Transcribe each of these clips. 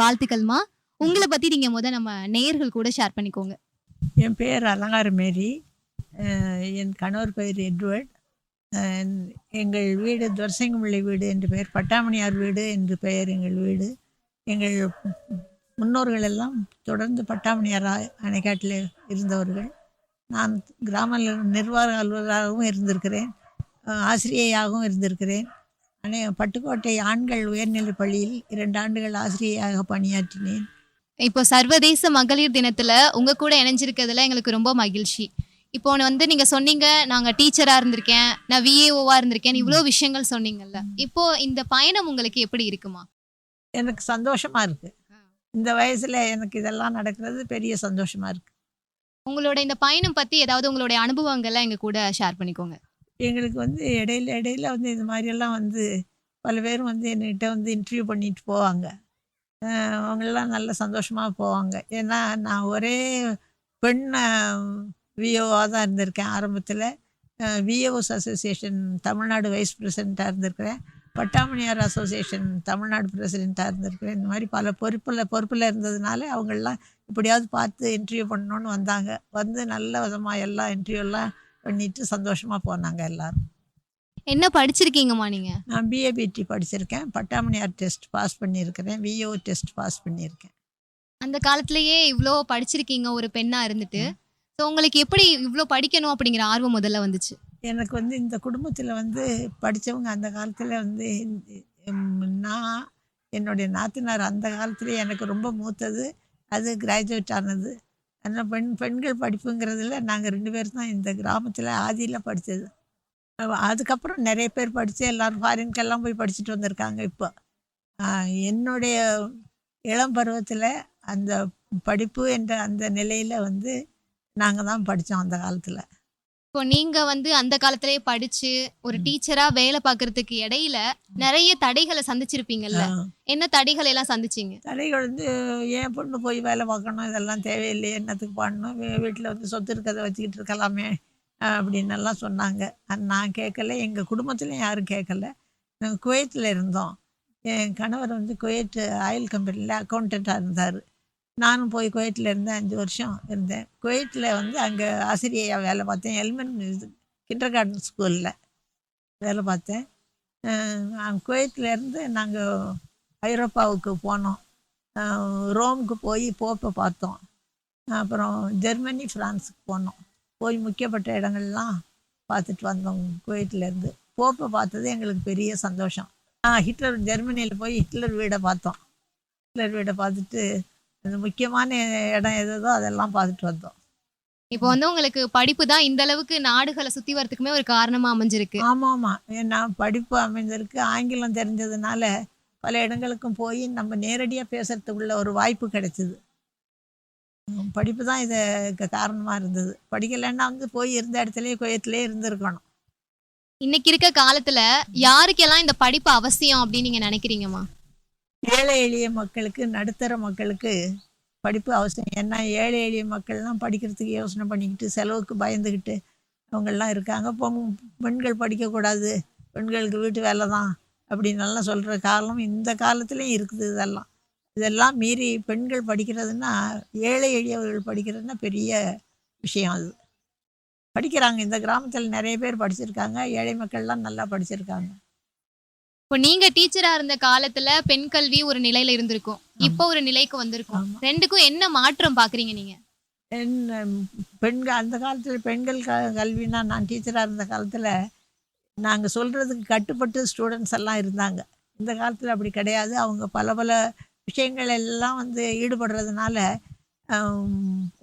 வாழ்த்துக்கள்மா. உங்களை பத்தி நீங்க முத நம்ம நேயர்கள் கூட ஷேர் பண்ணிக்கோங்க. என் பேர் அலங்கார மேரி. என் கணவர் பெயர் எட்வர்ட். எங்கள் வீடு துரசிங்கம்பிள்ளை வீடு என்று பெயர் பட்டாமணியார் வீடு என்று பெயர் எங்கள் வீடு. எங்கள் முன்னோர்கள் எல்லாம் தொடர்ந்து பட்டாமணியார் அணைக்காட்டில் இருந்தவர்கள். நான் கிராம நிர்வாக அலுவலராகவும் இருந்திருக்கிறேன். ஆசிரியையாகவும் இருந்திருக்கிறேன். அணை பட்டுக்கோட்டை ஆண்கள் உயர்நிலைப் பள்ளியில் இரண்டு ஆண்டுகள் ஆசிரியையாக பணியாற்றினேன். இப்போ சர்வதேச மகளிர் தினத்துல உங்க கூட இணைஞ்சிருக்கிறதுல எங்களுக்கு ரொம்ப மகிழ்ச்சி. இப்போ வந்து நீங்க சொன்னீங்க நாங்க டீச்சரா இருந்திருக்கேன் நான் விஏஓவா இருந்திருக்கேன் இவ்வளோ விஷயங்கள் சொன்னீங்கல்ல. இப்போ இந்த பயணம் உங்களுக்கு எப்படி இருக்குமா? எனக்கு சந்தோஷமா இருக்கு. இந்த வயசுல எனக்கு இதெல்லாம் நடக்கிறது பெரிய சந்தோஷமா இருக்கு. உங்களோட இந்த பயணம் பத்தி ஏதாவது உங்களுடைய அனுபவங்கள்லாம் எங்க கூட ஷேர் பண்ணிக்கோங்க. எங்களுக்கு வந்து இடையில இடையில வந்து இது மாதிரியெல்லாம் வந்து பல பேரும் வந்து என்கிட்ட வந்து இன்டர்வியூ பண்ணிட்டு போவாங்க. அஹ் அவங்களெல்லாம் நல்ல சந்தோஷமாக போவாங்க. ஏன்னா நான் ஒரே பெண் விஓவாக தான் இருந்திருக்கேன் ஆரம்பத்தில். விஓஸ் அசோசியேஷன் தமிழ்நாடு வைஸ் பிரசிடெண்ட்டாக இருந்திருக்கிறேன். பட்டாமணியார் அசோசியேஷன் தமிழ்நாடு பிரசிடெண்ட்டாக இருந்திருக்கிறேன். இந்த மாதிரி பல பொறுப்பில் பொறுப்பில் இருந்ததுனால அவங்களெலாம் இப்படியாவது பார்த்து இன்டர்வியூ பண்ணணுன்னு வந்தாங்க. வந்து நல்ல விதமாக எல்லாம் இன்டர்வியூலாம் பண்ணிட்டு சந்தோஷமாக போனாங்க எல்லாரும். என்ன படிச்சிருக்கீங்கம்மா நீங்க? நான் பிஏபிடி படிச்சிருக்கேன். பட்டாமணியார் டெஸ்ட் பாஸ் பண்ணியிருக்கிறேன். விஓ டெஸ்ட் பாஸ் பண்ணியிருக்கேன். அந்த காலத்திலேயே இவ்வளோ படிச்சிருக்கீங்க ஒரு பெண்ணா இருந்துட்டு. ஸோ உங்களுக்கு எப்படி இவ்வளோ படிக்கணும் அப்படிங்கிற ஆர்வம் முதல்ல வந்துச்சு? எனக்கு வந்து இந்த குடும்பத்தில் வந்து படித்தவங்க அந்த காலத்தில் வந்து நான் என்னுடைய நாத்தனார் அந்த காலத்துலேயே எனக்கு ரொம்ப மூத்தது. அது கிராஜுவேட் ஆனது. ஆனால் பெண் பெண்கள் படிப்புங்கிறதுல நாங்கள் ரெண்டு பேர் தான் இந்த கிராமத்தில் ஆதியில் படித்தது அதுக்கப்புறம் நிறைய பேர் படித்து எல்லோரும் ஃபாரின்கெல்லாம் போய் படிச்சுட்டு வந்திருக்காங்க இப்போ. என்னுடைய இளம் பருவத்தில் அந்த படிப்பு என்ற அந்த நிலையில் வந்து நாங்கள் தான் படித்தோம் அந்த காலத்தில். இப்போ நீங்க வந்து அந்த காலத்திலேயே படிச்சு ஒரு டீச்சரா வேலை பார்க்கறதுக்கு இடையில நிறைய தடைகளை சந்திச்சிருப்பீங்கல்ல? என்ன தடைகளை எல்லாம் சந்திச்சீங்க? தடைகள் வந்து ஏன் பொண்ணு போய் வேலை பார்க்கணும் இதெல்லாம் தேவையில்லையே என்னத்துக்கு பண்ணணும் வீட்டில் வந்து சொத்து இருக்கிறத வச்சுக்கிட்டு இருக்கலாமே அப்படின்னு எல்லாம் சொன்னாங்க. நான் கேட்கல எங்கள் குடும்பத்துலேயும் யாரும் கேட்கல. நாங்கள் குவைத்தில் இருந்தோம். என் கணவர் வந்து குவைட் ஆயில் கம்பெனியில் அக்கௌண்டண்ட்டாக இருந்தார். நானும் போய் குவைட்டில் இருந்தேன் அஞ்சு வருஷம் இருந்தேன். குவைட்டில் வந்து அங்கே ஆசிரியையாக வேலை பார்த்தேன். எலிமெண்ட் இது கிண்டர் கார்டன் ஸ்கூலில் வேலை பார்த்தேன். அஹ் இருந்து நாங்கள் ஐரோப்பாவுக்கு போனோம். ரோமுக்கு போய் போப்பை பார்த்தோம். அப்புறம் ஜெர்மனி ஃப்ரான்ஸுக்கு போனோம். போய் முக்கியப்பட்ட இடங்கள்லாம் பார்த்துட்டு வந்தோம் குவைட்லேருந்து போப்பை பார்த்தது எங்களுக்கு பெரிய சந்தோஷம். ஹிட்லர் ஜெர்மனியில் போய் ஹிட்லர் வீடை பார்த்தோம். ஹிட்லர் வீடை பார்த்துட்டு அந்த முக்கியமான இடம் எதோ அதெல்லாம் பார்த்துட்டு வந்தோம். இப்போ வந்து உங்களுக்கு படிப்பு தான் இந்த அளவுக்கு நாடுகளை சுத்தி வரதுக்குமே ஒரு காரணமா அமைஞ்சிருக்கு. ஆமாம். ஆமாம் ஏன்னா படிப்பு அமைந்திருக்கு ஆங்கிலம் தெரிஞ்சதுனால பல இடங்களுக்கும் போய் நம்ம நேரடியாக பேசுறதுக்குள்ள ஒரு வாய்ப்பு கிடைச்சிது. படிப்பு தான் இதுக்கு காரணமாக இருந்தது. படிக்கலைன்னா வந்து போய் இருந்த இடத்துலயே குயத்திலே இருந்திருக்கணும். இன்னைக்கு இருக்க காலத்துல யாருக்கெல்லாம் இந்த படிப்பு அவசியம் அப்படின்னு நீங்க நினைக்கிறீங்கம்மா? ஏழை எளிய மக்களுக்கு நடுத்தர மக்களுக்கு படிப்பு அவசியம். ஏன்னா ஏழை எளிய மக்கள்லாம் படிக்கிறதுக்கு யோசனை பண்ணிக்கிட்டு செலவுக்கு பயந்துக்கிட்டு அவங்கெல்லாம் இருக்காங்க. பொன் பெண்கள் படிக்கக்கூடாது பெண்களுக்கு வீட்டு வேலை தான் அப்படின்னு சொல்கிற காலம் இந்த காலத்துலேயும் இருக்குது இதெல்லாம். இதெல்லாம் மீறி பெண்கள் படிக்கிறதுன்னா ஏழை எளியவர்கள் படிக்கிறதுன்னா பெரிய விஷயம் அது. படிக்கிறாங்க. இந்த கிராமத்தில் நிறைய பேர் படிச்சிருக்காங்க. ஏழை மக்கள்லாம் நல்லா படிச்சிருக்காங்க. இப்போ நீங்க டீச்சரா இருந்த காலத்துல பெண் கல்வி ஒரு நிலையில இருந்திருக்கும். இப்போ ஒரு நிலைக்கு வந்திருக்கும். ரெண்டுக்கும் என்ன மாற்றம் பாக்குறீங்க நீங்க? பெண் பெண்கள் அந்த காலத்தில் பெண்கள் க கல்வினா நான் டீச்சராக இருந்த காலத்தில் நாங்கள் சொல்கிறதுக்கு கட்டுப்பட்டு ஸ்டூடெண்ட்ஸ் எல்லாம் இருந்தாங்க. இந்த காலத்தில் அப்படி கிடையாது. அவங்க பல பல விஷயங்கள் எல்லாம் வந்து ஈடுபடுறதுனால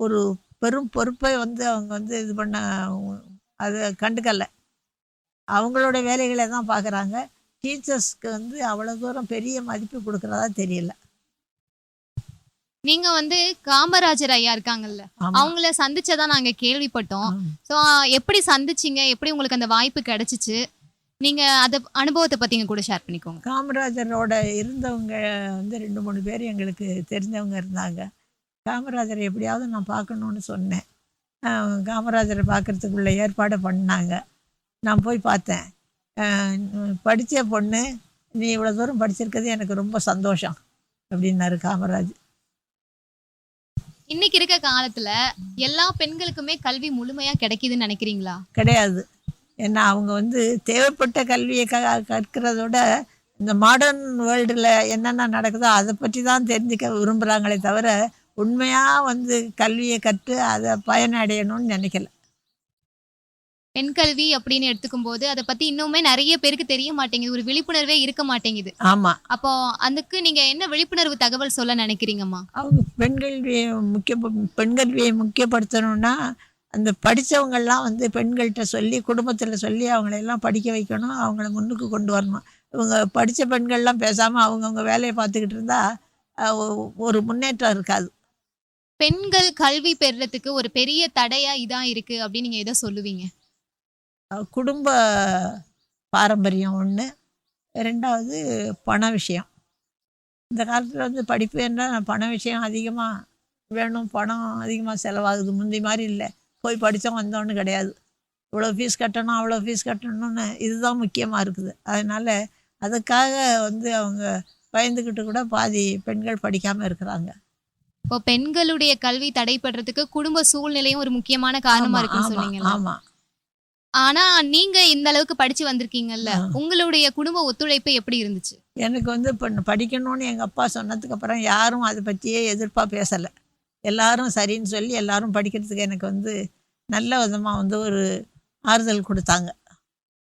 ஒரு பெரும் பொறுப்பை வந்து அவங்க வந்து இது பண்ண அதை கண்டுக்கல. அவங்களோட வேலைகளை தான் பார்க்குறாங்க. டீச்சர்ஸ்க்கு வந்து அவ்வளோ தூரம் பெரிய மதிப்பு கொடுக்குறதா தெரியல. நீங்க வந்து காமராஜர் ஐயா இருக்காங்கல்ல. அவங்கள சந்திச்சதா நாங்க கேள்விப்பட்டோம். ஸோ எப்படி சந்திச்சீங்க? எப்படி உங்களுக்கு அந்த வாய்ப்பு கிடைச்சிச்சு? நீங்க அத அனுபவத்தை பத்தி கூட ஷேர் பண்ணிக்கோங்க. காமராஜரோட இருந்தவங்க வந்து ரெண்டு மூணு பேர் எங்களுக்கு தெரிஞ்சவங்க இருந்தாங்க. காமராஜரை எப்படியாவது நான் பார்க்கணுன்னு சொன்னேன். காமராஜரை பார்க்கறதுக்குள்ள ஏற்பாடு பண்ணாங்க. நான் போய் பார்த்தேன். படித்த பொண்ணு நீ இவ்வளோ தூரம் படிச்சிருக்கிறது எனக்கு ரொம்ப சந்தோஷம் அப்படின்னாரு காமராஜ். இன்னைக்கு இருக்க காலத்துல எல்லா பெண்களுக்குமே கல்வி முழுமையா கிடைக்குதுன்னு நினைக்கிறீங்களா? கிடையாது. ஏன்னா அவங்க வந்து தேவைப்பட்ட கல்வியை க கற்கிறதோட இந்த மாடர்ன் வேர்ல்டில் என்னென்ன நடக்குதோ அதை பற்றி தான் தெரிஞ்சுக்க விரும்புகிறாங்களே தவிர உண்மையாக வந்து கல்வியை கற்று அதை பயனடையணும்னு நினைக்கல. பெண் கல்வி அப்படின்னு எடுத்துக்கும் போது அதை பத்தி இன்னுமே நிறைய பேருக்கு தெரிய மாட்டேங்குது. ஒரு விழிப்புணர்வே இருக்க மாட்டேங்குது. ஆமாம் அப்போ அதுக்கு நீங்க என்ன விழிப்புணர்வு தகவல் சொல்ல நினைக்கிறீங்கம்மா? அவங்க பெண் கல்வியை முக்கிய பெண் கல்வியை முக்கியப்படுத்தணும்னா அந்த படித்தவங்கள்லாம் வந்து பெண்கள்கிட்ட சொல்லி குடும்பத்தில் சொல்லி அவங்களெல்லாம் படிக்க வைக்கணும். அவங்கள முன்னுக்கு கொண்டு வரணும். இவங்க படித்த பெண்கள்லாம் பேசாமல் அவங்கவுங்க வேலையை பார்த்துக்கிட்டு இருந்தால் ஒரு முன்னேற்றம் இருக்காது. பெண்கள் கல்வி பெறுறதுக்கு ஒரு பெரிய தடையா இதான் இருக்கு அப்படின்னு நீங்க எதை சொல்லுவீங்க. குடும்ப பாரம்பரியம் ஒன்று ரெண்டாவது பண விஷயம். இந்த காலத்தில் வந்து படிப்பு என்ன பண விஷயம் அதிகமாக வேணும் பணம் அதிகமாக செலவாகுது. முந்தி மாதிரி இல்லை. போய் படித்தோம் வந்தோன்னு கிடையாது. இவ்வளோ ஃபீஸ் கட்டணும் அவ்வளோ ஃபீஸ் கட்டணும்னு இதுதான் முக்கியமாக இருக்குது. அதனால் அதுக்காக வந்து அவங்க பயந்துக்கிட்டு கூட பாதி பெண்கள் படிக்காமல் இருக்கிறாங்க. இப்போ பெண்களுடைய கல்வி தடைப்படுறதுக்கு குடும்ப சூழ்நிலையும் ஒரு முக்கியமான காரணமா இருக்குன்னு சொன்னீங்கல்ல? ஆமாம் ஆனா நீங்க இந்த அளவுக்கு படிச்சு வந்திருக்கீங்கல்ல. உங்களுடைய குடும்ப ஒத்துழைப்பு எப்படி இருந்துச்சு? எனக்கு வந்து இப்போ படிக்கணும்னு எங்கள் அப்பா சொன்னதுக்கு அப்புறம் யாரும் அதை பற்றியே எதிர்ப்பாக பேசலை. எல்லாரும் சரின்னு சொல்லி எல்லாரும் படிக்கிறதுக்கு எனக்கு வந்து நல்ல விதமாக வந்து ஒரு ஆறுதல் கொடுத்தாங்க.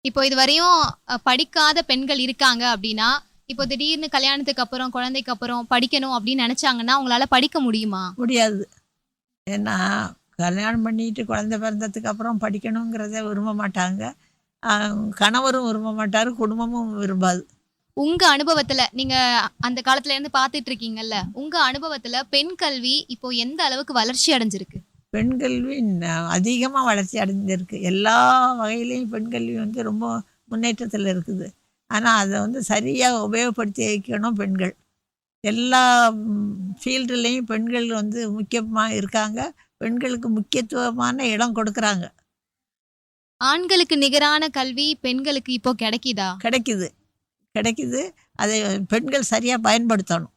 இப்போ இது வரையும் அஹ், படிக்காத பெண்கள் இருக்காங்க அப்படின்னா இப்போ திடீர்னு கல்யாணத்துக்கு அப்புறம் குழந்தைக்கு அப்புறம் படிக்கணும் அப்படின்னு நினைச்சாங்கன்னா அவங்களால படிக்க முடியுமா? முடியாது. ஏன்னா கல்யாணம் பண்ணிட்டு குழந்தை பிறந்ததுக்கு அப்புறம் படிக்கணுங்கிறத விரும்ப மாட்டாங்க. கணவரும் விரும்ப மாட்டார் குடும்பமும் விரும்பாது. உங்க அனுபவத்துல நீங்க அந்த காலத்துல இருந்து பாத்துட்டு இருக்கீங்கல்ல உங்க அனுபவத்துல பெண் கல்வி இப்போ எந்த அளவுக்கு வளர்ச்சி அடைஞ்சிருக்கு? பெண் கல்வி அதிகமாக வளர்ச்சி அடைஞ்சிருக்கு. எல்லா வகையிலையும் பெண் கல்வி வந்து ரொம்ப முன்னேற்றத்தில் இருக்குது. ஆனால் அதை வந்து சரியாக உபயோகப்படுத்தி வைக்கணும் பெண்கள். எல்லா ஃபீல்டுலேயும் பெண்கள் வந்து முக்கியமாக இருக்காங்க. பெண்களுக்கு முக்கியத்துவமான இடம் கொடுக்குறாங்க. ஆண்களுக்கு நிகரான கல்வி பெண்களுக்கு இப்போ கிடைக்குதா? கிடைக்குது. கிடைக்குது. அதை பெண்கள் சரியாக பயன்படுத்தணும்.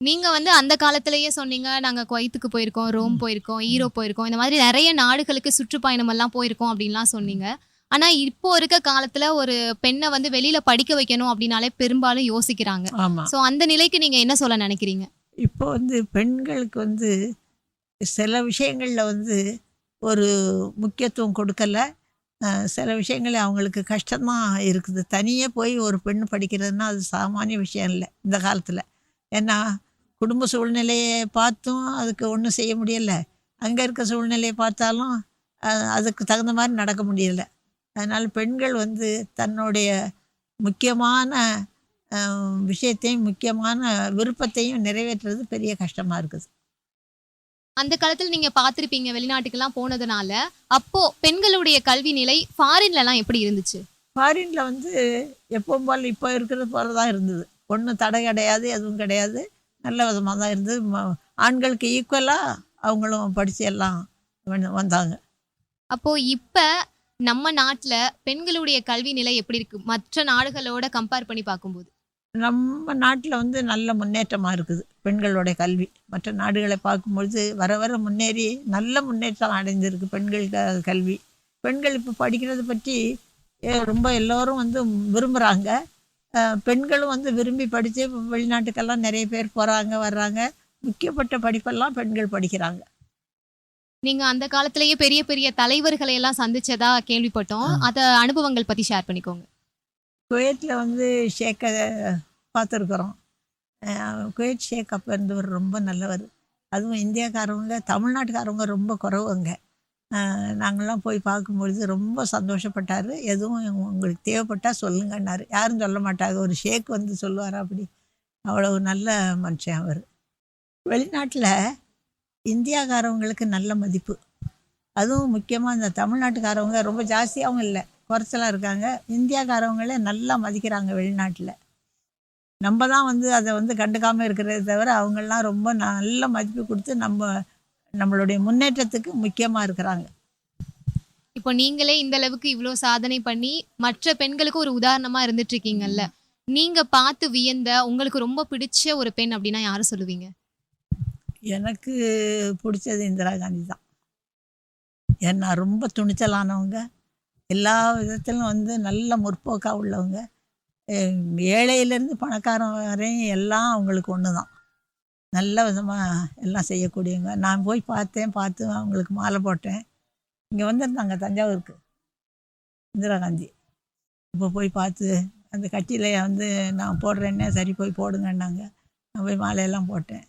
நீங்க வந்து அந்த காலத்திலேயே சொன்னீங்க நாங்க குவைத்துக்கு போயிருக்கோம் ரோம் போயிருக்கோம் ஈரோப் போயிருக்கோம் இந்த மாதிரி நிறைய நாடுகளுக்கு சுற்றுப்பயணம் எல்லாம் போயிருக்கோம் அப்படின்லாம் சொன்னீங்க. ஆனா இப்போ இருக்க காலத்துல ஒரு பெண்ணை வந்து வெளியில படிக்க வைக்கணும் அப்படின்னாலே பெரும்பாலும் யோசிக்கிறாங்க. சோ அந்த நிலைக்கு நீங்க என்ன சொல்ல நினைக்கிறீங்க? இப்போ வந்து பெண்களுக்கு வந்து சில விஷயங்களில் வந்து ஒரு முக்கியத்துவம் கொடுக்கல. சில விஷயங்கள் அவங்களுக்கு கஷ்டமாக இருக்குது. தனியே போய் ஒரு பெண் படிக்கிறதுனா அது சாமானிய விஷயம் இல்லை இந்த காலத்தில். ஏன்னா குடும்ப சூழ்நிலையை பார்த்தும் அதுக்கு ஒன்றும் செய்ய முடியல. அங்கே இருக்க சூழ்நிலையை பார்த்தாலும் அதுக்கு தகுந்த மாதிரி நடக்க முடியல. அதனால் பெண்கள் வந்து தன்னுடைய முக்கியமான விஷயத்தையும் முக்கியமான விருப்பத்தையும் நிறைவேற்றுறது பெரிய கஷ்டமாக இருக்குது. அந்த காலத்துல நீங்க பார்த்திருப்பீங்க வெளிநாட்டுக்கெல்லாம் போனதுனால. அப்போ பெண்களுடைய கல்வி நிலை ஃபாரின்ல எல்லாம் எப்படி இருந்துச்சு? ஃபாரினில் வந்து எப்பவும் போல் இப்போ இருக்கிறது போல தான் இருந்தது. ஒன்றும் தடை கிடையாது எதுவும் கிடையாது. நல்ல விதமாக தான் இருந்தது. ஆண்களுக்கு ஈக்குவலாக அவங்களும் படித்து எல்லாம் வந்து- வந்தாங்க. அப்போ இப்ப நம்ம நாட்டுல பெண்களுடைய கல்வி நிலை எப்படி இருக்கு? மற்ற நாடுகளோட கம்பேர் பண்ணி பார்க்கும்போது. நம்ம நாட்டில் வந்து நல்ல முன்னேற்றமாக இருக்குது பெண்களுடைய கல்வி. மற்ற நாடுகளை பார்க்கும்பொழுது வர வர முன்னேறி நல்ல முன்னேற்றம் அடைஞ்சிருக்கு பெண்கள் கல்வி. பெண்கள் இப்போ படிக்கிறத பற்றி ஏ- ரொம்ப எல்லோரும் வந்து விரும்புகிறாங்க பெண்களும் வந்து விரும்பி படித்து வெளிநாட்டுக்கெல்லாம் நிறைய பேர் போகிறாங்க வர்றாங்க. முக்கியப்பட்ட படிப்பெல்லாம் பெண்கள் படிக்கிறாங்க. நீங்க அந்த காலத்திலேயே பெரிய பெரிய தலைவர்களை எல்லாம் சந்திச்சதா கேள்விப்பட்டோம். அத அனுபவங்கள் பத்தி ஷேர் பண்ணிக்கோங்க. குவைத்தில் வந்து ஷேக்கை பார்த்துருக்குறோம். குவைத் ஷேக் அப்போ இருந்தவர் ரொம்ப நல்லவர். அதுவும் இந்தியாக்காரவங்க தமிழ்நாட்டுக்காரவங்க ரொம்ப குறவுங்க நாங்கள்லாம் போய் பார்க்கும்பொழுது ரொம்ப சந்தோஷப்பட்டார். எதுவும் உங்களுக்கு தேவைப்பட்டால் சொல்லுங்கன்னாரு. யாரும் சொல்ல மாட்டாங்க ஒரு ஷேக் வந்து சொல்லுவார் அப்படி. அவ்வளவு நல்ல மனுஷன் அவர். வெளிநாட்டில் இந்தியாக்காரவங்களுக்கு நல்ல மதிப்பு. அதுவும் முக்கியமாக இந்த தமிழ்நாட்டுக்காரவங்க ரொம்ப ஜாஸ்தியாகவும் இல்லை. குறைச்சலாக இருக்காங்க. இந்தியாக்காரவங்களே நல்லா மதிக்கிறாங்க வெளிநாட்டில். நம்ம தான் வந்து அதை வந்து கண்டுக்காமல் இருக்கிறதே தவிர அவங்கெல்லாம் ரொம்ப நல்ல மதிப்பு கொடுத்து நம்ம நம்மளுடைய முன்னேற்றத்துக்கு முக்கியமாக இருக்கிறாங்க. இப்போ நீங்களே இந்த அளவுக்கு இவ்வளோ சாதனை பண்ணி மற்ற பெண்களுக்கு ஒரு உதாரணமா இருந்துட்டு இருக்கீங்கல்ல நீங்க பார்த்து வியந்த உங்களுக்கு ரொம்ப பிடிச்ச ஒரு பெண் அப்படின்னா யாரை சொல்லுவீங்க? எனக்கு பிடிச்சது இந்திரா காந்தி தான். ஏன்னா ரொம்ப துணிச்சலானவங்க. எல்லா விதத்திலும் வந்து நல்ல முற்போக்காக உள்ளவங்க. ஏழையிலேருந்து பணக்காரன் வரையும் எல்லாம் அவங்களுக்கு ஒன்று தான் நல்ல விதமாக எல்லாம் செய்யக்கூடியவங்க. நான் போய் பார்த்தேன் பார்த்து அவங்களுக்கு மாலை போட்டேன். இங்கே வந்திருந்தாங்க தஞ்சாவூருக்கு. இந்திரா காந்தி. இப்போ போய் பார்த்து அந்த கட்சியில் வந்து நான் போடுறேன்னே சரி போய் போடுங்கன்னாங்க. நான் போய் மாலையெல்லாம் போட்டேன்.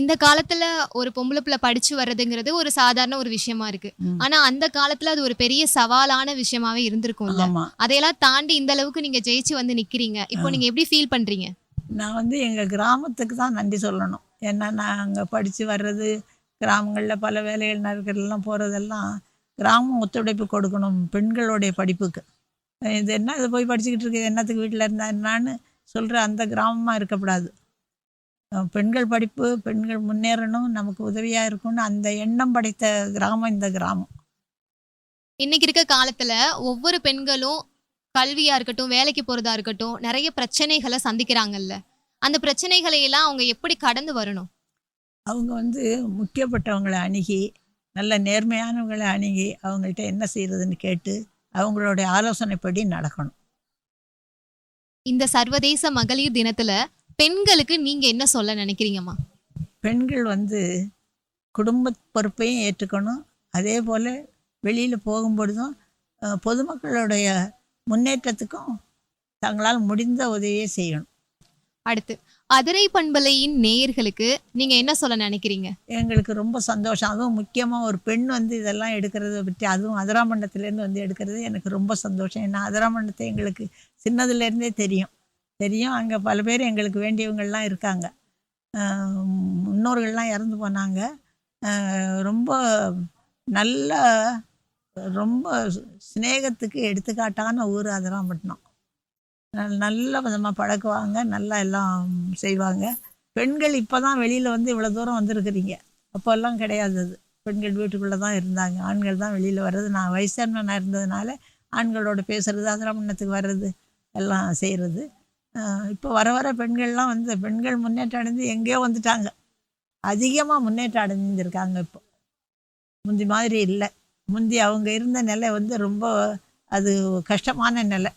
இந்த காலத்துல ஒரு பொம்பளை பிள்ளை படிச்சு வர்றதுங்கிறது ஒரு சாதாரண ஒரு விஷயமா இருக்கு. ஆனா அந்த காலத்துல அது ஒரு பெரிய சவாலான விஷயமாவே இருந்திருக்கும்ல அதையெல்லாம் தாண்டி இந்த அளவுக்கு நீங்க ஜெயிச்சு வந்து நிக்கிறீங்க. இப்போ நீங்க எப்படி ஃபீல் பண்றீங்க? நான் வந்து எங்கள் கிராமத்துக்கு தான் நன்றி சொல்லணும். ஏன்னா நான் அங்கே படித்து வர்றது கிராமங்களில் பல வேலைகள் நடக்கிறதெல்லாம் போகிறதெல்லாம் கிராமம் ஒத்துழைப்பு கொடுக்கணும் பெண்களுடைய படிப்புக்கு. இது என்ன இது போய் படிச்சுக்கிட்டு இருக்கு என்னத்துக்கு வீட்டில் இருந்தா என்னான்னு சொல்கிற அந்த கிராமமாக இருக்கக்கூடாது. பெண்கள் படிப்பு பெண்கள் முன்னேறணும் நமக்கு உதவியாக இருக்கும்னு அந்த எண்ணம் படைத்த கிராமம் இந்த கிராமம். இன்னைக்கு இருக்க காலத்துல ஒவ்வொரு பெண்களும் கல்வியா இருக்கட்டும் வேலைக்கு போறதா இருக்கட்டும் நிறைய பிரச்சனைகளை சந்திக்கிறாங்கல்ல. அந்த பிரச்சனைகளை எல்லாம் அவங்க எப்படி கடந்து வரணும்? அவங்க வந்து முக்கியப்பட்டவங்களை அணுகி நல்ல நேர்மையானவங்களை அணுகி அவங்கள்ட்ட என்ன செய்யறதுன்னு கேட்டு அவங்களுடைய ஆலோசனைப்படி நடக்கணும். இந்த சர்வதேச மகளிர் தினத்துல பெண்களுக்கு நீங்க என்ன சொல்ல நினைக்கிறீங்கம்மா? பெண்கள் வந்து குடும்ப பொறுப்பையும் ஏற்றுக்கணும். அதே போல் வெளியில் போகும்பொழுதும் பொதுமக்களுடைய முன்னேற்றத்துக்கும் தங்களால் முடிந்த உதவியை செய்யணும். அடுத்து அதிரை பண்பலையின் நேயர்களுக்கு நீங்க என்ன சொல்ல நினைக்கிறீங்க? எங்களுக்கு ரொம்ப சந்தோஷம். அதுவும் முக்கியமாக ஒரு பெண் வந்து இதெல்லாம் எடுக்கிறத பற்றி அதுவும் அதிராமண்டத்துலேருந்து வந்து எடுக்கிறது எனக்கு ரொம்ப சந்தோஷம். ஏன்னா அதிராமண்டத்தை எங்களுக்கு சின்னதுலேருந்தே தெரியும். தெரியும். அங்கே பல பேர் எங்களுக்கு வேண்டியவங்கள்லாம் இருக்காங்க. முன்னோர்கள்லாம் இறந்து போனாங்க. ரொம்ப நல்ல ரொம்ப சிநேகத்துக்கு எடுத்துக்காட்டான ஊர் அதெல்லாம் நல்- நல்ல விதமாக பழக்குவாங்க நல்லா எல்லாம் செய்வாங்க. பெண்கள் இப்போ தான் வெளியில் வந்து இவ்வளோ தூரம் வந்திருக்கிறீங்க. அப்போல்லாம் கிடையாது அது. பெண்கள் வீட்டுக்குள்ளே தான் இருந்தாங்க. ஆண்கள் தான் வெளியில் வர்றது. நான் வயசானவனாக இருந்ததுனால ஆண்களோட பேசுறது அதிராமணத்துக்கு வர்றது எல்லாம் செய்கிறது இப்போ வர வர பெண்கள்லாம் வந்து பெண்கள் முன்னேற்றம் அடைந்து எங்கேயோ வந்துட்டாங்க. அதிகமாக முன்னேற்றம் அடைஞ்சிருக்காங்க இப்போ. முந்தி மாதிரி இல்லை. முந்தி அவங்க இருந்த நிலை வந்து ரொம்ப அது கஷ்டமான நிலை.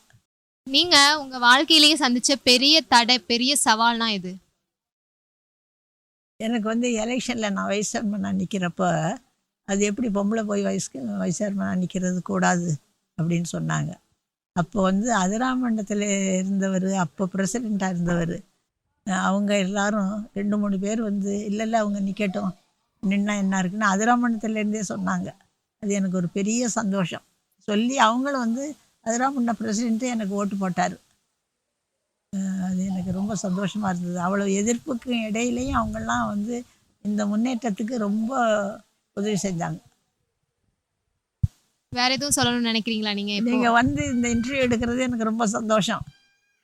நீங்க உங்க வாழ்க்கையிலேயே சந்திச்ச பெரிய தடை பெரிய சவால்னா இது எனக்கு வந்து எலெக்ஷனில் நான் வைஸ் சேர்மனாக நிற்கிறப்ப அது எப்படி பொம்பளை போய் வைஸ் வைஸ் சேர்மனாக நிற்கிறது கூடாது அப்படின்னு சொன்னாங்க. அப்போ வந்து அதிராமண்டத்தில் இருந்தவர் அப்போ பிரசிடெண்ட்டாக இருந்தவர். அவங்க எல்லாரும் ரெண்டு மூணு பேர் வந்து இல்லை இல்லை அவங்க நிற்கட்டும் நின்னா என்ன இருக்குன்னு அதிராமண்டத்துலேருந்தே சொன்னாங்க. அது எனக்கு ஒரு பெரிய சந்தோஷம். சொல்லி அவங்களும் வந்து அதிராமண்ட பிரசிடெண்ட்டு எனக்கு ஓட்டு போட்டார். அது எனக்கு ரொம்ப சந்தோஷமாக இருந்தது. அவ்வளோ எதிர்ப்புக்கு இடையிலையும் அவங்கெல்லாம் வந்து இந்த முன்னேற்றத்துக்கு ரொம்ப உதவி செஞ்சாங்க. வேற எதுவும் சொல்லணும்னு நினைக்கிறீங்களா நீங்க? நீங்கள் வந்து இந்த இன்டர்வியூ எடுக்கிறது எனக்கு ரொம்ப சந்தோஷம்.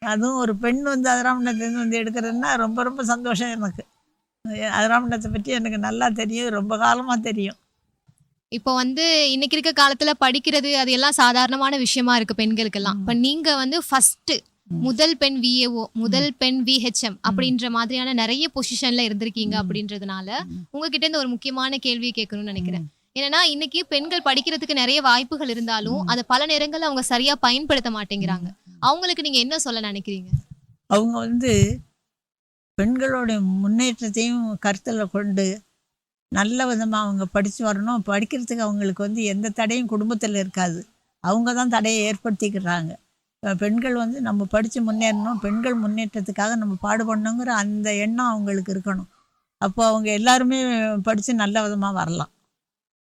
அதுவும் ஒரு பெண் வந்து அதிராமண்டத்துலேருந்து வந்து எடுக்கிறதுனா ரொம்ப ரொம்ப சந்தோஷம் எனக்கு. அதிராமண்டத்தை பற்றி எனக்கு நல்லா தெரியும் ரொம்ப காலமாக தெரியும். இப்போ வந்து இன்னைக்கு இருக்க காலத்துல படிக்கிறது அது எல்லாம் சாதாரணமான விஷயமா இருக்கு பெண்களுக்கெல்லாம். இப்ப நீங்க வந்து ஃபர்ஸ்ட் முதல் பெண் விஏஓ முதல் பெண் விஹெச்எம் அப்படின்ற மாதிரியான நிறைய பொசிஷன்ல இருந்திருக்கீங்க அப்படின்றதுனால உங்ககிட்ட இருந்து ஒரு முக்கியமான கேள்வியை கேட்கணும்னு நினைக்கிறேன். என்னன்னா இன்னைக்கு பெண்கள் படிக்கிறதுக்கு நிறைய வாய்ப்புகள் இருந்தாலும் அதை பல நேரங்கள்ல அவங்க சரியா பயன்படுத்த மாட்டேங்கிறாங்க. அவங்களுக்கு நீங்க என்ன சொல்ல நினைக்கிறீங்க? அவங்க வந்து பெண்களோட முன்னேற்றத்தையும் கருத்தில் கொண்டு நல்ல விதமாக அவங்க படித்து வரணும். படிக்கிறதுக்கு அவங்களுக்கு வந்து எந்த தடையும் குடும்பத்தில் இருக்காது. அவங்க தான் தடையை ஏற்படுத்திக்கிறாங்க. பெண்கள் வந்து நம்ம படித்து முன்னேறணும். பெண்கள் முன்னேற்றத்துக்காக நம்ம பாடுபடணுங்கிற அந்த எண்ணம் அவங்களுக்கு இருக்கணும். அப்போ அவங்க எல்லாருமே படித்து நல்ல விதமாக வரலாம்.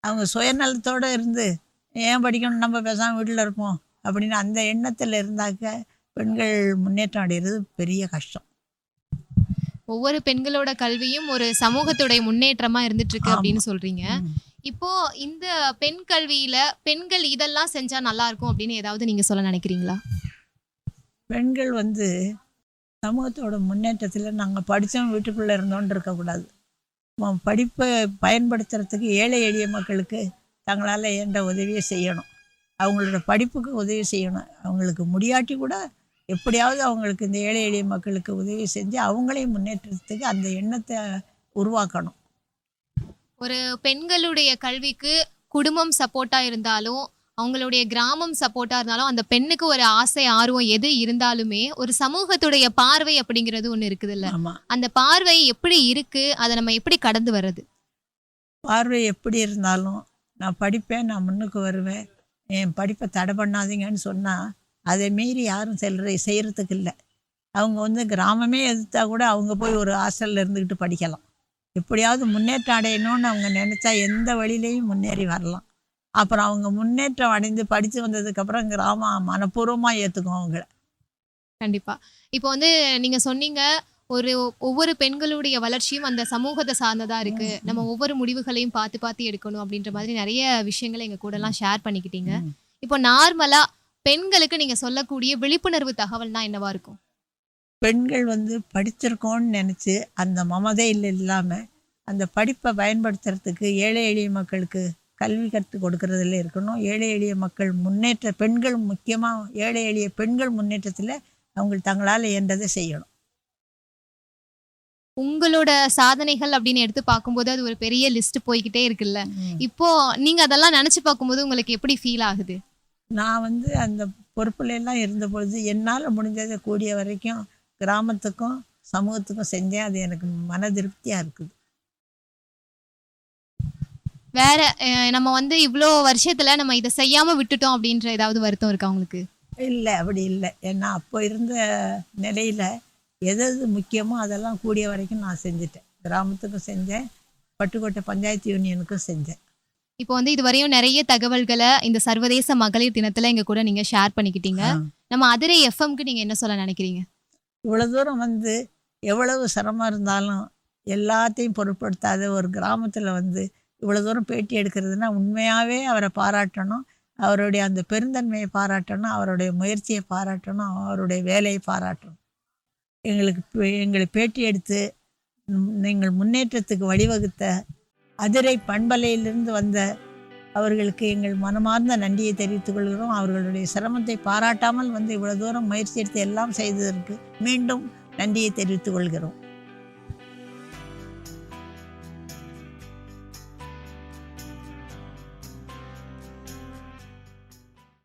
அவங்க சுயநலத்தோடு இருந்து ஏன் படிக்கணும்? நம்ம பேசாமல் வீட்டில் இருப்போம். அப்படின்னு அந்த எண்ணத்தில் இருந்தாக்க பெண்கள் முன்னேற்றம் அடைகிறது பெரிய கஷ்டம். ஒவ்வொரு பெண்களோட கல்வியும் ஒரு சமூகத்துடைய முன்னேற்றமா இருந்துட்டு இருக்கு. அப்படின்னு சொல்றீங்க. இப்போ இந்த பெண் கல்வியில பெண்கள் இதெல்லாம் செஞ்சா நல்லா இருக்கும் அப்படின்னு ஏதாவது நீங்க சொல்ல நினைக்கிறீங்களா? பெண்கள் வந்து சமூகத்தோட முன்னேற்றத்தில் நாங்கள் படித்தோம் வீட்டுக்குள்ளே இருந்தோன்னு இருக்கக்கூடாது. படிப்பை பயன்படுத்துறதுக்கு ஏழை எளிய மக்களுக்கு தங்களால் என்ற உதவியை செய்யணும். அவங்களோட படிப்புக்கு உதவி செய்யணும். அவங்களுக்கு முடியாட்டி கூட எப்படியாவது அவங்களுக்கு இந்த ஏழை எளிய மக்களுக்கு உதவி செஞ்சு அவங்களையும் முன்னேற்றத்துக்கு அந்த எண்ணத்தை உருவாக்கணும். ஒரு பெண்களுடைய கல்விக்கு குடும்பம் சப்போர்ட்டாக இருந்தாலும் அவங்களுடைய கிராமம் சப்போர்ட்டா இருந்தாலும் அந்த பெண்ணுக்கு ஒரு ஆசை ஆர்வம் எது இருந்தாலுமே ஒரு சமூகத்துடைய பார்வை அப்படிங்கிறது ஒண்ணு இருக்குதுல்ல. ஆமாம் அந்த பார்வை எப்படி இருக்கு? அதை நம்ம எப்படி கடந்து வர்றது? பார்வை எப்படி இருந்தாலும் நான் படிப்பேன் நான் முன்னுக்கு வருவேன். என் படிப்பை தடை பண்ணாதீங்கன்னு சொன்னால் அதை மீறி யாரும் செல்ற செய்கிறதுக்கு இல்லை. அவங்க வந்து கிராமமே எதிர்த்தா கூட அவங்க போய் ஒரு ஹாஸ்டலில் இருந்துக்கிட்டு படிக்கலாம். எப்படியாவது முன்னேற்றம் அடையணும்னு அவங்க நினச்சா எந்த வழியிலையும் முன்னேறி வரலாம். அப்புறம் அவங்க முன்னேற்றம் அடைந்து படித்து வந்ததுக்கப்புறம் கிராமம் மனப்பூர்வமாக ஏற்றுக்கும் அவங்கள. கண்டிப்பா. இப்போ வந்து நீங்க சொன்னீங்க ஒரு ஒவ்வொரு பெண்களுடைய வளர்ச்சியும் அந்த சமூகத்தை சார்ந்ததா இருக்கு. நம்ம ஒவ்வொரு முடிவுகளையும் பார்த்து பார்த்து எடுக்கணும் அப்படின்ற மாதிரி நிறைய விஷயங்களை எங்க கூட எல்லாம் ஷேர் பண்ணிக்கிட்டீங்க. இப்போ நார்மலா பெண்களுக்கு நீங்க சொல்லக்கூடிய விழிப்புணர்வு தகவல்னா என்னவா இருக்கும்? பெண்கள் வந்து படிச்சிருக்கோன்னு நினச்சி அந்த மமதையில் இல்லாமல் அந்த படிப்பை பயன்படுத்துறதுக்கு ஏழை எளிய மக்களுக்கு கல்வி கற்றுக் கொடுக்கறதுல இருக்கணும். ஏழை எளிய மக்கள் முன்னேற்ற பெண்கள் முக்கியமாக ஏழை எளிய பெண்கள் முன்னேற்றத்தில் அவங்க தங்களால் இயன்றதை செய்யணும். உங்களோட சாதனைகள் அப்படின்னு எடுத்து பார்க்கும்போது அது ஒரு பெரிய லிஸ்ட் போய்கிட்டே இருக்குல்ல. இப்போ நீங்க அதெல்லாம் நினைச்சு பார்க்கும்போது உங்களுக்கு எப்படி ஃபீல் ஆகுது? நான் வந்து அந்த பொறுப்புல எல்லாம் இருந்த பொழுது என்னால் முடிஞ்சதை கூடிய வரைக்கும் கிராமத்துக்கும் சமூகத்துக்கும் செஞ்சேன். அது எனக்கு மன திருப்தியாக இருக்குது. வேற நம்ம வந்து இவ்வளோ வருஷத்துல நம்ம இதை செய்யாம விட்டுட்டோம் அப்படின்ற ஏதாவது வருத்தம் இருக்கா உங்களுக்கு? இல்லை அப்படி இல்லை. ஏன்னா அப்போ இருந்த நிலையில் எது எது முக்கியமோ அதெல்லாம் கூடிய வரைக்கும் நான் செஞ்சுட்டேன். கிராமத்துக்கும் செஞ்சேன். பட்டுக்கோட்டை பஞ்சாயத்து யூனியனுக்கும் செஞ்சேன். இப்போ வந்து இதுவரையும் நிறைய தகவல்களை இந்த சர்வதேச மகளிர் தினத்துல எங்க கூட நீங்க ஷேர் பண்ணிக்கிட்டீங்க. நம்ம அதிரை எஃப்எம்க்கு நீங்க என்ன சொல்ல நினைக்கிறீங்க? இவ்வளோ தூரம் வந்து எவ்வளவு சிரமம் இருந்தாலும் எல்லாத்தையும் பொருட்படுத்தாத ஒரு கிராமத்தில் வந்து இவ்வளோ தூரம் பேட்டி எடுக்கிறதுனா உண்மையாகவே அவரை பாராட்டணும். அவருடைய அந்த பெருந்தன்மையை பாராட்டணும். அவருடைய முயற்சியை பாராட்டணும். அவருடைய வேலையை பாராட்டணும். எங்களுக்கு பே- எங்களை பேட்டி எடுத்து நீங்கள் முன்னேற்றத்துக்கு வழிவகுத்த அதிரை பண்பலையிலிருந்து வந்த அவர்களுக்கு எங்கள் மனமார்ந்த நன்றியை தெரிவித்துக் கொள்கிறோம். அவர்களுடைய சிரமத்தை பாராட்டாமல் வந்து இவ்வளோ தூரம் முயற்சி எடுத்து எல்லாம் செய்ததற்கு மீண்டும் நன்றியை தெரிவித்துக் கொள்கிறோம்.